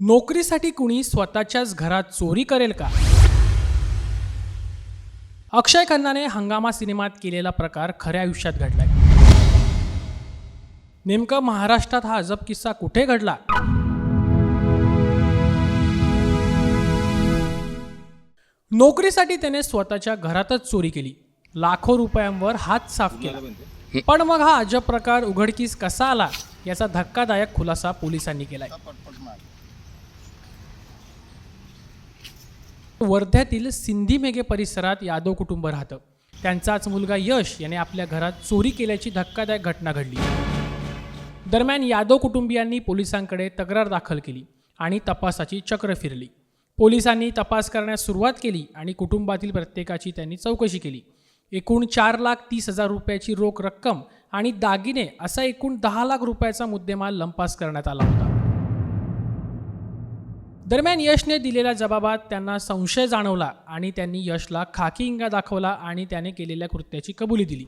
नोकरीसाठी कुणी स्वतःच्याच घरात चोरी करेल का? अक्षय खन्नाने हंगामा सिनेमात केलेला प्रकार खऱ्या आयुष्यात घडलाय. नेमकं महाराष्ट्रात हा अजब किस्सा कुठे घडला? नोकरीसाठी त्याने स्वतःच्या घरातच चोरी केली. लाखो रुपयांवर हात साफ केला. पण मग हा अजब प्रकार उघडकीस कसा आला? याचा धक्कादायक खुलासा पोलिसांनी केलाय. वर्ध्यातील सिंधी मेघे परिसरात यादव कुटुंब राहतं. त्यांचाच मुलगा यश याने आपल्या घरात चोरी केल्याची धक्कादायक घटना घडली. दरम्यान यादव कुटुंबियांनी पोलिसांकडे तक्रार दाखल केली आणि तपासाची चक्र फिरली. पोलिसांनी तपास करण्यास सुरुवात केली आणि कुटुंबातील प्रत्येकाची त्यांनी चौकशी केली. एकूण चार लाख तीस हजार रुपयाची रोख रक्कम आणि दागिने असा एकूण दहा लाख रुपयाचा मुद्देमाल लंपास करण्यात आला होता. दरम्यान यशने दिलेल्या जबाबात त्यांना संशय जाणवला आणि त्यांनी यशला खाकी इंगा दाखवला आणि त्याने केलेल्या कृत्याची कबुली दिली.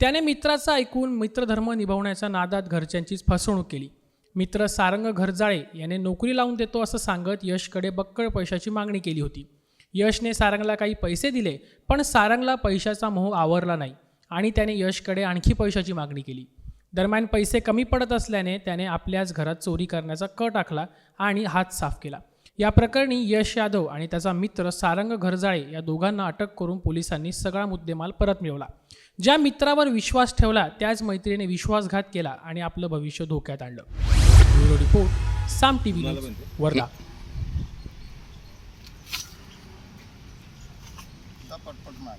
त्याने मित्राचा ऐकून मित्रधर्म निभावण्याच्या नादात घरच्यांचीच फसवणूक केली. मित्र सारंग घरजाळे याने नोकरी लावून देतो असं सांगत यशकडे बक्कळ पैशाची मागणी केली होती. यशने सारंगला काही पैसे दिले पण सारंगला पैशाचा मोह आवरला नाही. आणि त्याने यशकडे आणखी पैशाची मागणी केली. दरम्यान पैसे कमी पडत असल्याने त्याने आपल्याच घरात चोरी करण्याचा क टाकला आणि हात साफ केला. या प्रकरणी यश यादव आणि त्याचा मित्र सारंग घरजाळे या दोघांना अटक करून पोलिसांनी सगळा मुद्देमाल परत मिळवला. ज्या मित्रावर विश्वास ठेवला त्याच मैत्रीने विश्वासघात केला आणि आपलं भविष्य धोक्यात आणलं. Bureau report Saam TV Wardha. पटपट मार